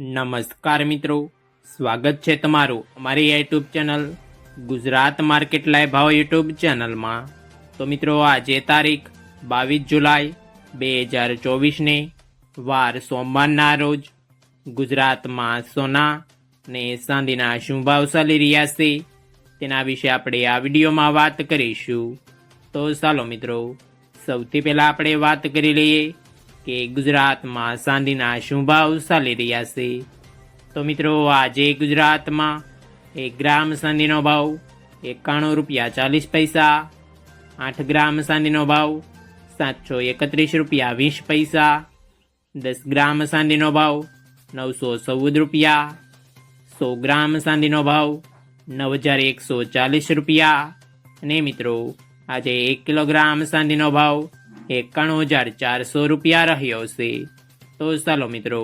નમસ્કાર મિત્રો. સ્વાગત છે તમારું અમારી YouTube channel Gujarat market live ભાવ યુટ્યુબ ચેનલમાં. તો મિત્રો, આજે તારીખ બાવીસ જુલાઈ બે હજાર ચોવીસને વાર સોમવારના રોજ ગુજરાતમાં સોના ને ચાંદીના શું ભાવ ચાલી રહ્યા છે તેના વિશે આપણે આ વિડીયોમાં વાત કરીશું. તો ચાલો મિત્રો, સૌથી પહેલાં આપણે વાત કરી લઈએ કે ગુજરાતમાં સાંધીના શું ભાવ ચાલી રહ્યા છે. તો મિત્રો, આજે ગુજરાતમાં એક ગ્રામ સાંધીનો ભાવ એકાણું રૂપિયા ચાલીસ પૈસા, આઠ ગ્રામ સાંધીનો ભાવ સાતસો એકત્રીસ રૂપિયા વીસ પૈસા, દસ ગ્રામ સાંધીનો ભાવ નવસો ચૌદ રૂપિયા, સો ગ્રામ સાંધીનો ભાવ નવ હજાર એકસો ચાલીસ રૂપિયા. અને મિત્રો, આજે એક કિલોગ્રામ સાંધીનો ભાવ એકાણું હજાર ચારસો રૂપિયા રહ્યો છે. તો ચાલો મિત્રો,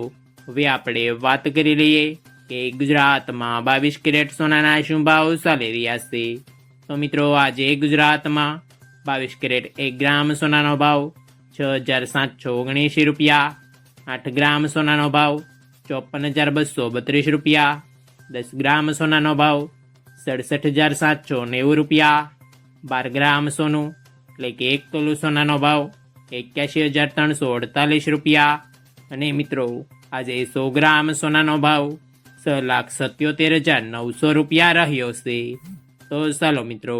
હવે આપણે વાત કરી લઈએ કે ગુજરાતમાં બાવીસ કેરેટ સોનાના શું ભાવ ચાલી રહ્યા છે. તો મિત્રો, આજે ગુજરાતમાં બાવીસ કેરેટ એક ગ્રામ સોનાનો ભાવ છ હજાર સાતસો ઓગણએંશી રૂપિયા, આઠ ગ્રામ સોનાનો ભાવ ચોપન હજાર બસો બત્રીસ રૂપિયા, દસ ગ્રામ સોનાનો ભાવ સડસઠ હજાર સાતસો નેવું રૂપિયા, બાર ગ્રામ સોનું એટલે કે એક તોલું સોનાનો ભાવ એક્યાસી હજાર ત્રણસો અડતાલીસ રૂપિયા. અને મિત્રો, આજે સો ગ્રામ સોનાનો ભાવ છ લાખ સત્યોતેર હજાર નવસો રૂપિયા રહ્યો છે. તો ચાલો મિત્રો,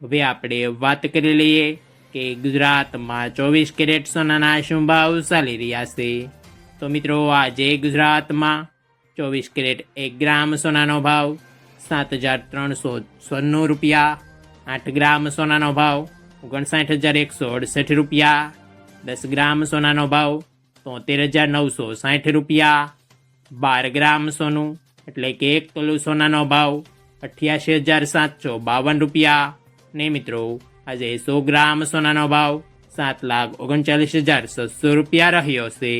હવે આપણે વાત કરી લઈએ કે ગુજરાતમાં ચોવીસ કેરેટ સોનાના શું ભાવ ચાલી રહ્યા છે. તો મિત્રો, આજે ગુજરાતમાં ચોવીસ કેરેટ એક ગ્રામ સોનાનો ભાવ સાત હજાર ત્રણસો સોનું રૂપિયા. આઠ ગ્રામ સોનાનો ભાવ ઓગણસાઠ હજાર એકસો અડસઠ રૂપિયા, દસ ગ્રામ સોનાનો ભાવ તોતેર હજાર નવસો સાઠ રૂપિયા, બાર ગ્રામ સોનું એટલે કે એક તોલું સોનાનો ભાવ અઠ્યાસી હજાર સાતસો બાવન રૂપિયા. ને મિત્રો, આજે સો ગ્રામ સોનાનો ભાવ સાત લાખ ઓગણચાલીસ હજાર છસો રૂપિયા રહ્યો છે.